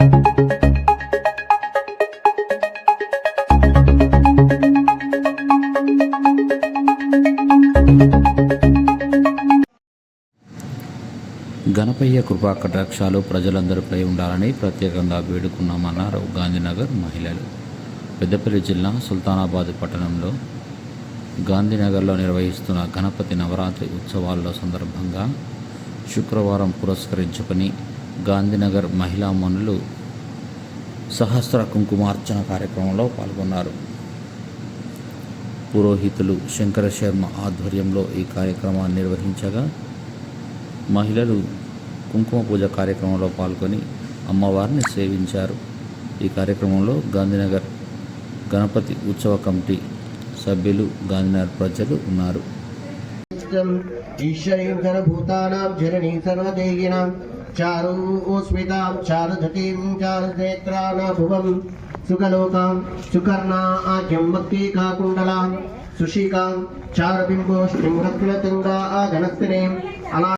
గణపయ్య కృపా కటాక్షాలు ప్రజలందరిపై ఉండాలని ప్రత్యేకంగా వేడుకున్నామన్నారు గాంధీనగర్ మహిళలు. పెద్దపల్లి జిల్లా సుల్తానాబాద్ పట్టణంలో గాంధీనగర్లో నిర్వహిస్తున్న గణపతి నవరాత్రి ఉత్సవాల్లో సందర్భంగా శుక్రవారం పురస్కరించుకుని గాంధీనగర్ మహిళా మనులు సహస్ర కుంకుమార్చన కార్యక్రమంలో పాల్గొన్నారు. పురోహితులు శంకర శర్మ ఆధ్వర్యంలో ఈ కార్యక్రమాన్ని నిర్వహించగా మహిళలు కుంకుమ పూజ కార్యక్రమంలో పాల్గొని అమ్మవారిని సేవించారు. ఈ కార్యక్రమంలో గాంధీనగర్ గణపతి ఉత్సవ కమిటీ సభ్యులు గాంధీనగర్ ప్రజలు ఉన్నారు. జననీ సర్వదేహినాం చారూస్మితాం చారుధతీం చారునేత్రానాభువం సుఖలోకాం సుకర్ణా ఆఖ్యం మక్తీకాకుండలాం సుషికాం చారుబింబోష్ణిం రత్నతుంగా ఆ గణస్థినేం అలా